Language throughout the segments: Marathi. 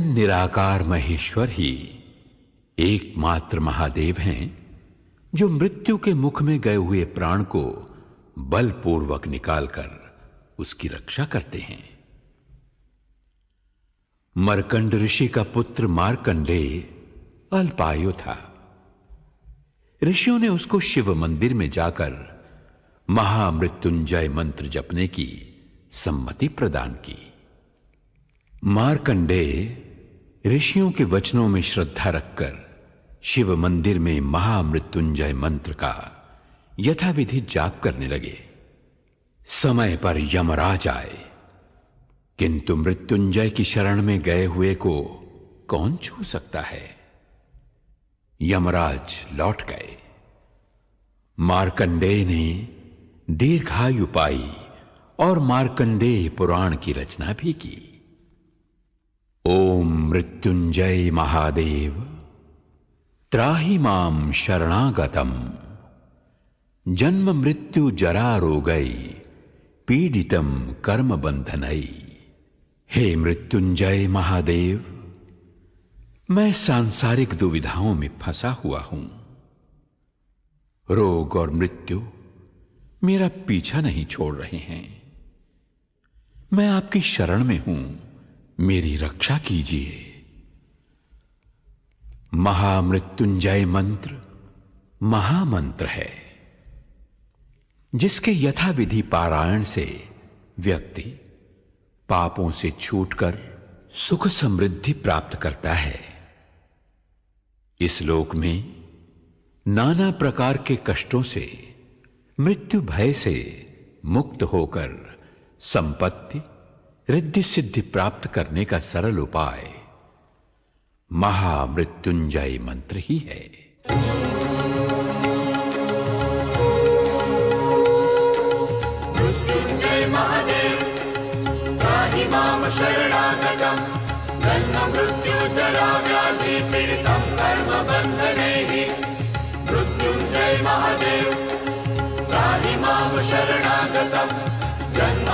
निराकार महेश्वर ही एकमात्र महादेव हैं, जो मृत्यु के मुख में गए हुए प्राण को बलपूर्वक निकालकर उसकी रक्षा करते हैं। मरकंड ऋषि का पुत्र मारकंडेय अल्पायु था। ऋषियों ने उसको शिव मंदिर में जाकर महामृत्युंजय मंत्र जपने की सम्मति प्रदान की। मारकंडेय ऋषियों के वचनों में श्रद्धा रखकर शिव मंदिर में महामृत्युंजय मंत्र का यथाविधि जाप करने लगे। समय पर यमराज आए। किंतु मृत्युंजय की शरण में गए हुए को कौन छू सकता है? यमराज लौट गए। मार्कंडेय ने दीर्घायु पाई और मार्कंडेय पुराण की रचना भी की। ओम मृत्युंजय महादेव। त्राही माम शरणागतम। जन्म मृत्यु जरा रोगई पीड़ितम कर्म बंधनई हे मृत्युंजय महादेव, मैं सांसारिक दुविधाओं में फंसा हुआ हूँ। रोग और मृत्यु मेरा पीछा नहीं छोड़ रहे हैं। मैं आपकी शरण में हूँ। मेरी रक्षा कीजिए। महामृत्युंजय मंत्र महामंत्र है, जिसके यथाविधि पारायण से व्यक्ति पापों से छूटकर सुख समृद्धि प्राप्त करता है। इस लोक में नाना प्रकार के कष्टों से, मृत्यु भय से मुक्त होकर संपत्ति रिद्धि सिद्धि प्राप्त करने का सरल उपाय। महामृत्युंजय मंत्र ही है। मृत्युञ्जय महादेव त्राहि मां शरणागतम्। जन्म मृत्युजरा व्याधि पीडितं कर्मबन्धनैः मृत्युञ्जय महादेव त्राहि मां शरणागतम्।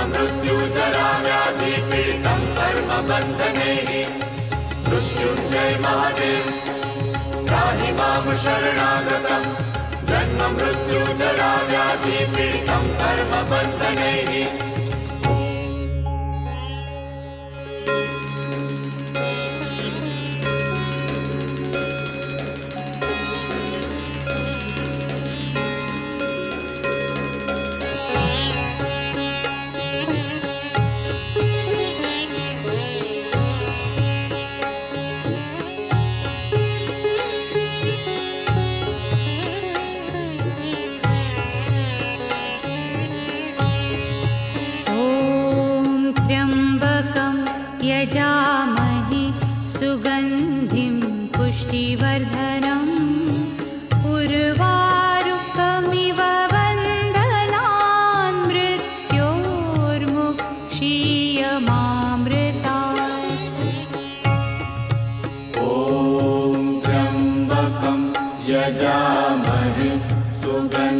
जन्म मृत्युजरा व्याधि पीडितं कर्मबन्धनैः मृत्युञ्जय महादेव त्राहि मां शरणागतम् जन्म मृत्युजरा व्याधि पीडितं कर्मबन्धनैः Sugan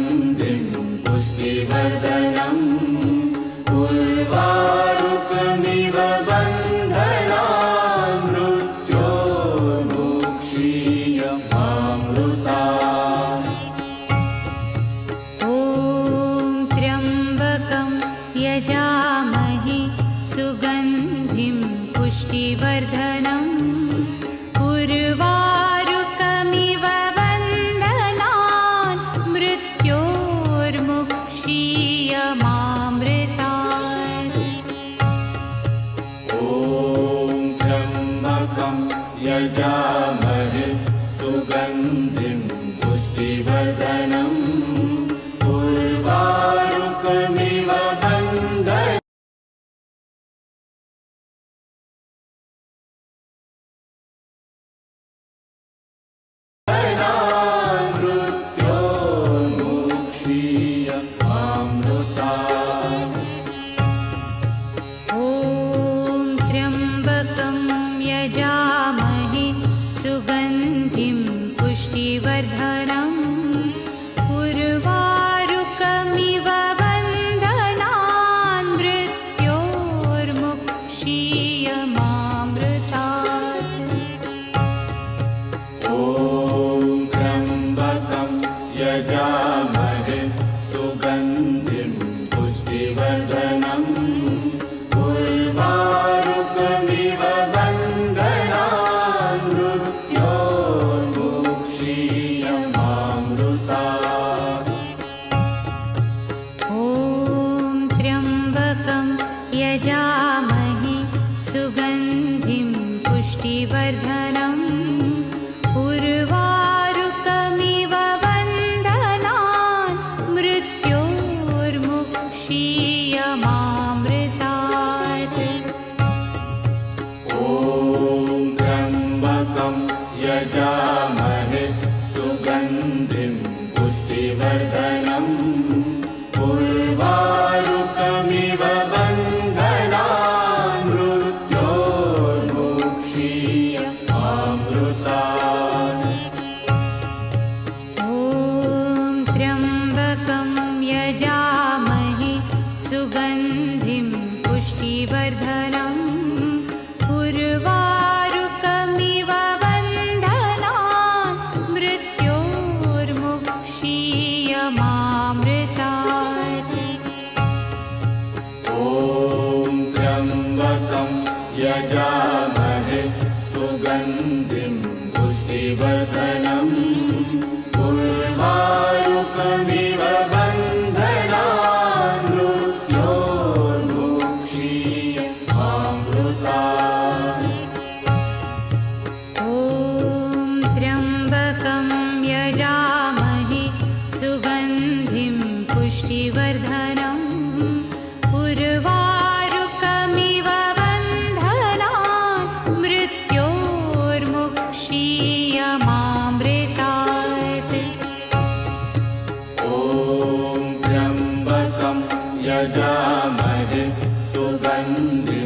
सुगन्धिं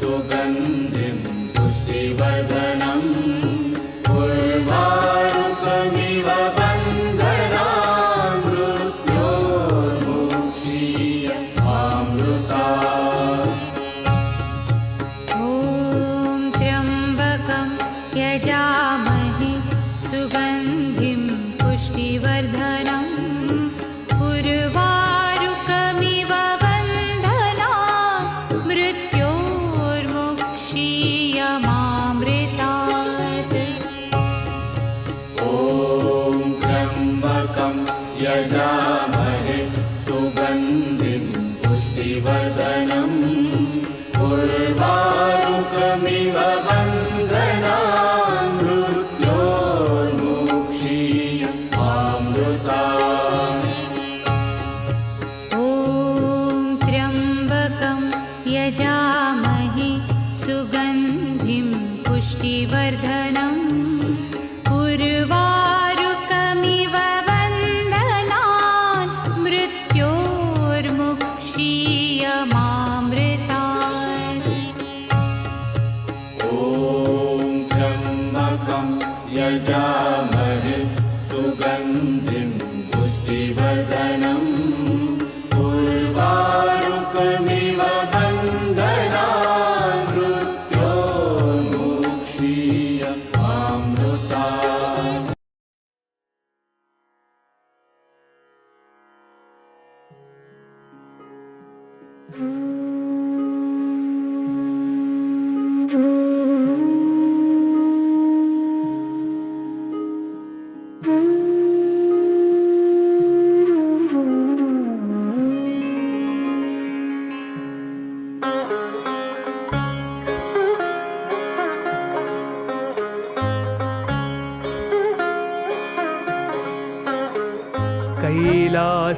सुगन्धिं वद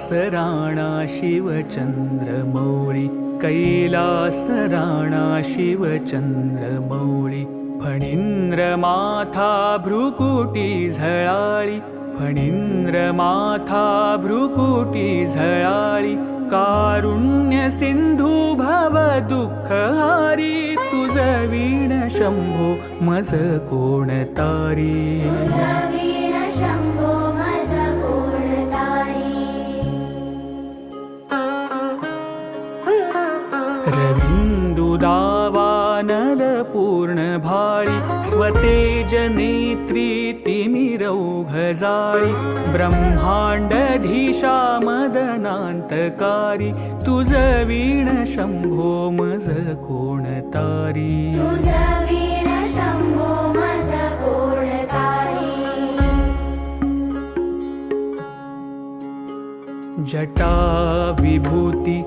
कैलासराणा शिवचन्द्रमौळि कैलासराणा शिवचन्द्रमौळि फणीन्द्रमाथा भ्रुकुटी झळाळी फणीन्द्रमाथा भ्रुकुटी झळाळी कारुण्य सिन्धु भव दुःखहारी तुझ वीण शम्भो मज कोण रविन्दुदावानल पूर्णभाळि स्वतेज नेत्री तिमिरौघजाळि ब्रह्माण्डधीशा मदनान्तकारी तुझ वीण शम्भो मज कोणतारी तुझ वीण शम्भो मज कोणतारी जटा विभूती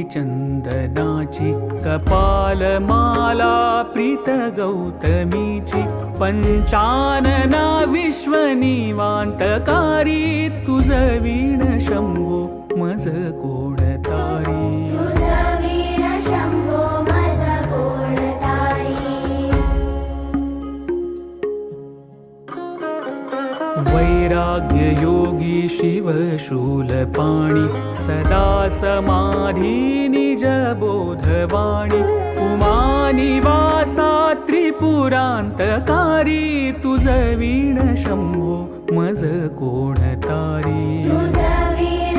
उटी चंदनाची कपालमाला प्रीत गौतमीची. पंचानना विश्वनिवान्तकारी तुझ वीण शंभो मज कोण वैराग्ययोगी शिवशूलपाणि सदा समाधी निजबोधवाणि उमानिवासा त्रिपुरान्तकारी तुझ वीण शम्भो मज कोणतारी। तुझ वीण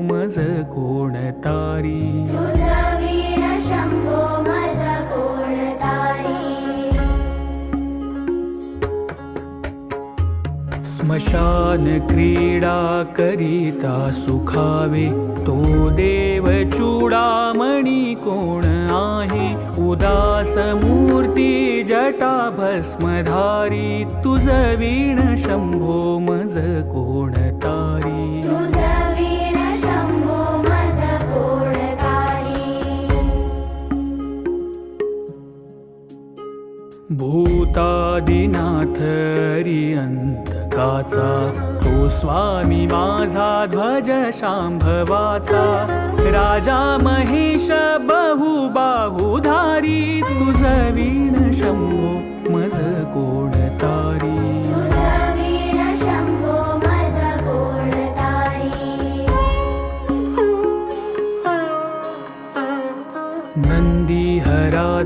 मज कोण तारी? स्मशान क्रीडा करिता सुखावे तो देव चूडामणी कोण आहे? उदास मूर्ती जटा भस्मधारी तुझ वीण शंभो मज कोण भूतादिनाथ अंतकाचा तो हो स्वामी माझा ध्वज शांभवाचा। राजा महेश बहुबाहुधारी तुझ वीण शंभो मज कोण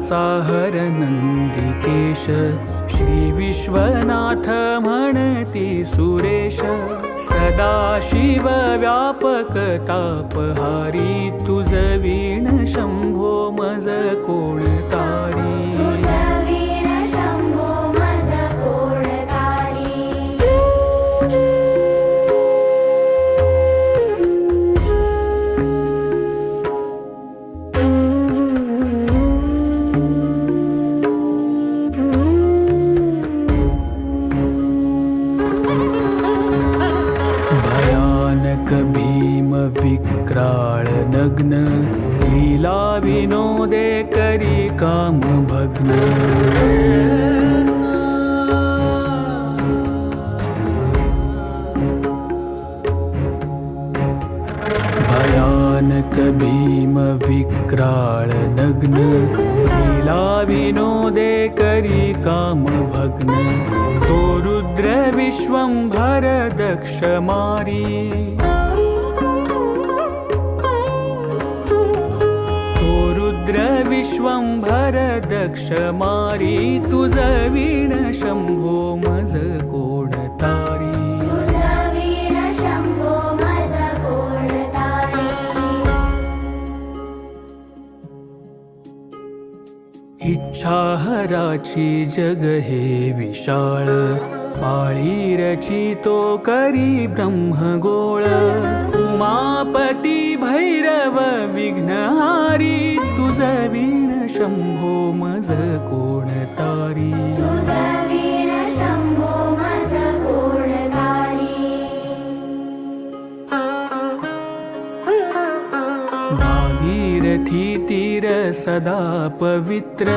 नंदीहराचा हर नंदिकेश श्री विश्वनाथ म्हणती सुरेश सदा शिव व्यापक तापहारी तुझ वीण शंभो मज कोण विक्राळ नग्न लीला विनोदे करी काम भग्न. भयानक भीम विक्राळ नग्न लीला विनोदे करी काम भग्न. तो रुद्र विश्वंभर दक्ष मारी तो रुद्र विश्वंभर दक्ष मारी तुझ वीण शंभो मज कोणतारी इच्छा हराची जग हे विशाळ पाळी रचितो करी ब्रह्मगोळ. उमापती भैरव विघ्नहारी तुझ वीण शंभो मज कोण तारी? भागीरथी तीर सदा पवित्र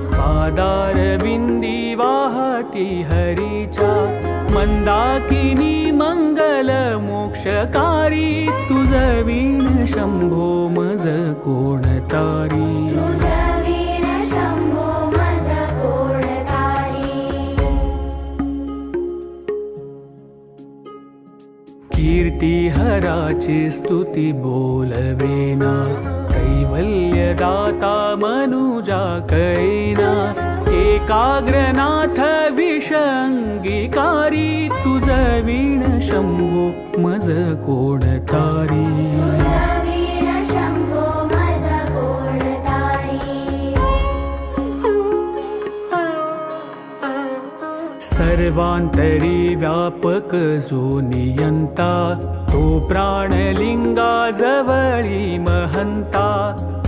आदार विंदी वाहती हरीचा मंदाकिनी मंगल मोक्षकारी तुझ वीण शंभो मज कोण तारी कोणतारी? कीर्ती हराची स्तुती बोलवेना दाता मनुजा कैना एकाग्रनाथ विष अंगीकारी तुझ वीण शंभो मज कोण तारी। कोणतारी सर्वांतरी व्यापक जो नियंता तो प्राणलिंगा जवळी महंता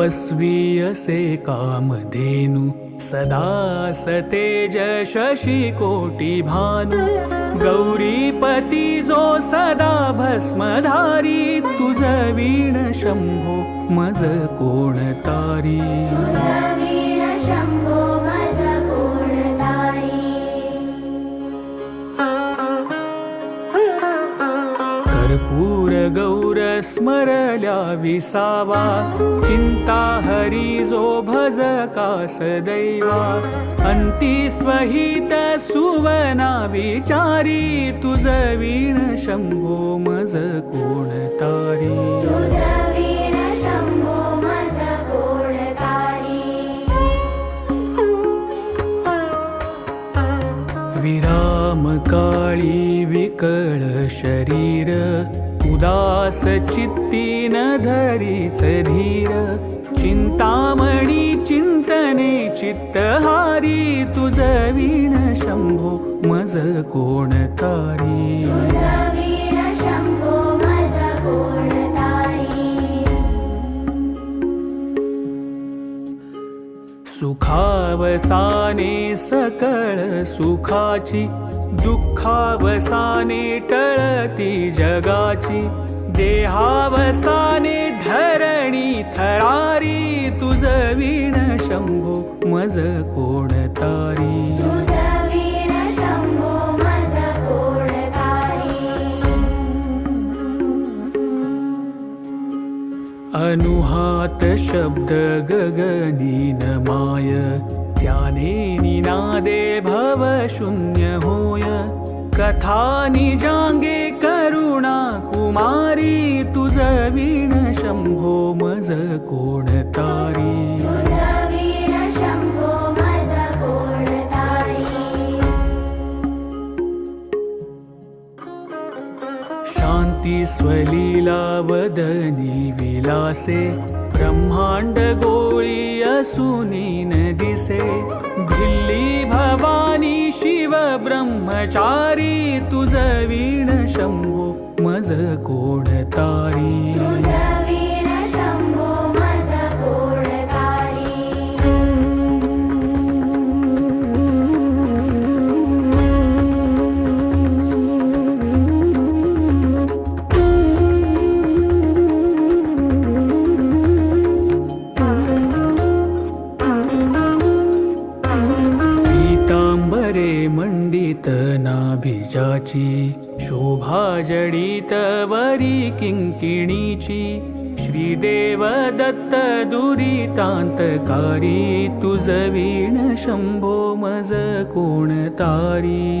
तपस्वी असे कामधेनु सदा सतेज शशी कोटी भानु। गौरीपती जो सदा भस्मधारी तुझ वीण शंभो मज कोण कर्पूर गौर स्मरल्या विसावा चिंता हरी जो भज कास दैवा अंती स्वहित सुवना विचारी. तुझ वीण शंभो मज कोण तारी. तुझ वीण शम्भो मज कोणतारी विराम कळ शरीर उदास चित्ती न धरीच धीर चिंतामणी चिंतने चित्तहारी तुझ वीण शंभो मज कोण तारी? सुखावसाने सकळ सुखाची दुःखावसाने टळती जगाची देहावसाने धरणी थरारी तुझ वीण शंभो मज कोणतारी अनुहात शब्द गगनी न माय त्याने निनादे भव शून्य होय। कथा निजांगे करुणा कुमारी तुझ वीण शंभो मज कोण तारी। तुझ वीण शम्भो मज कोणतारी शांती स्वलीला वदनी विलासे ब्रह्मांड गोळी असुनी न दिसे। भिल्ली भवानी शिव ब्रह्मचारी तुझ वीण शंभू मज कोण ची शोभा जडित वरी किंकिणीची. श्रीदेव दत्त दुरितांतकारी तुझ वीण शंभो मज कोण तारी.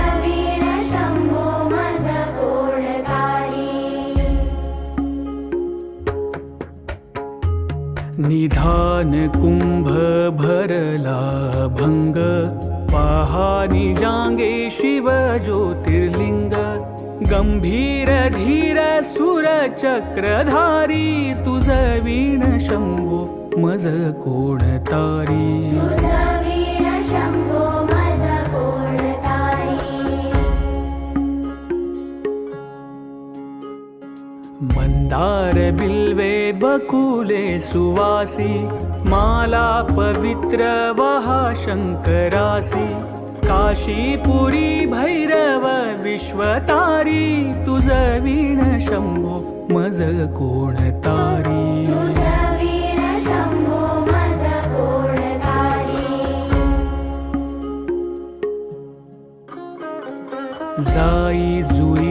निधान कुंभ भरला भंग पहानी जांगे शिव ज्योतिर्लिंग गंभीर धीर सुर चक्रधारी तुझ वीण शंभो मज कोण तारी मंदार बिल्वे बकुले सुवासी माला पवित्र वहा शंकरासी काशीपुरी भैरव विश्वतारी तुझ वीण शंभो तुझ वीण शम्भो मज कोणतारी जाई जुई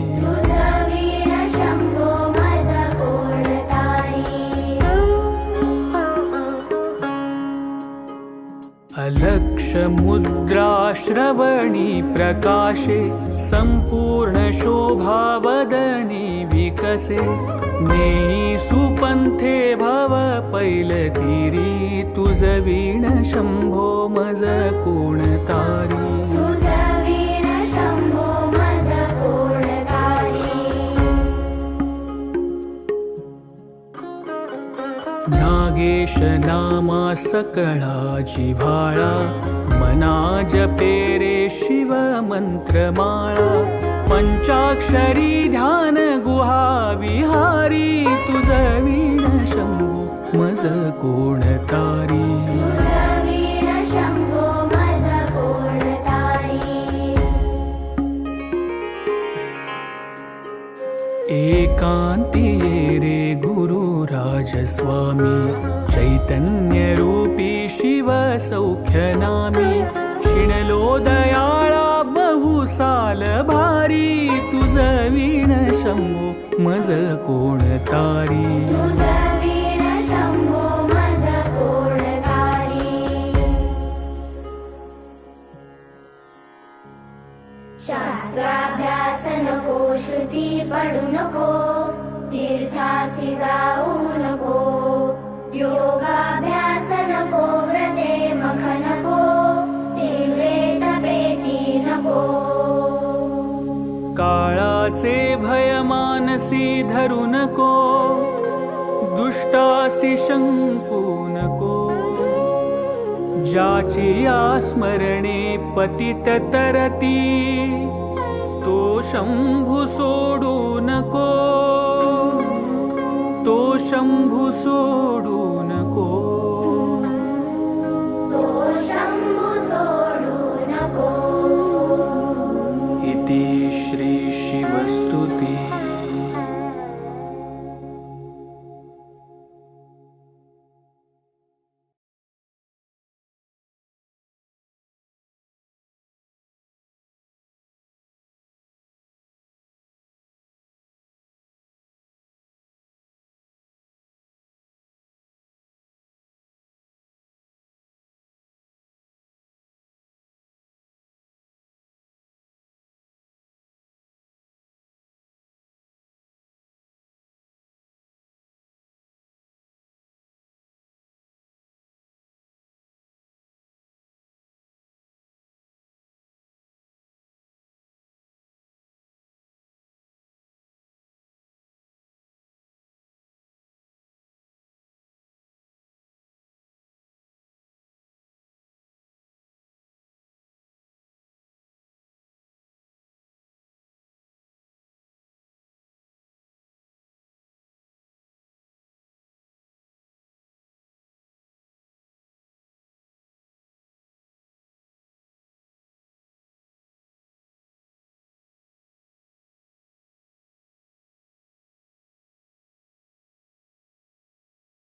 अलक्षमुद्राश्रवणी प्रकाशे सम्पूर्णशोभावदने विकसे। नेई सुपन्थे भव पैलतीरी तुझ वीण शम्भो मज शम्भो मज कोणतारी नागेश नामा सकळा जिव्हाळा मना जपेरे शिव मंत्रमाळा पंचाक्षरी ध्यान गुहा विहारी तुझ वीण शंभू मज शम्भो मज कोणतारी रे गुरु राजस्वामी चैतन्यरूपी शिव सौख्यनामी दयाळा बहुसाल भारी तुझ विण शंभू मज कोण तारी? काळाचे भय मानसी धरू नको दुष्टासी शंकू नको. ज्याची स्मरणे पतित तरती तो शंभू सोडू नको. तो शंभू सोडू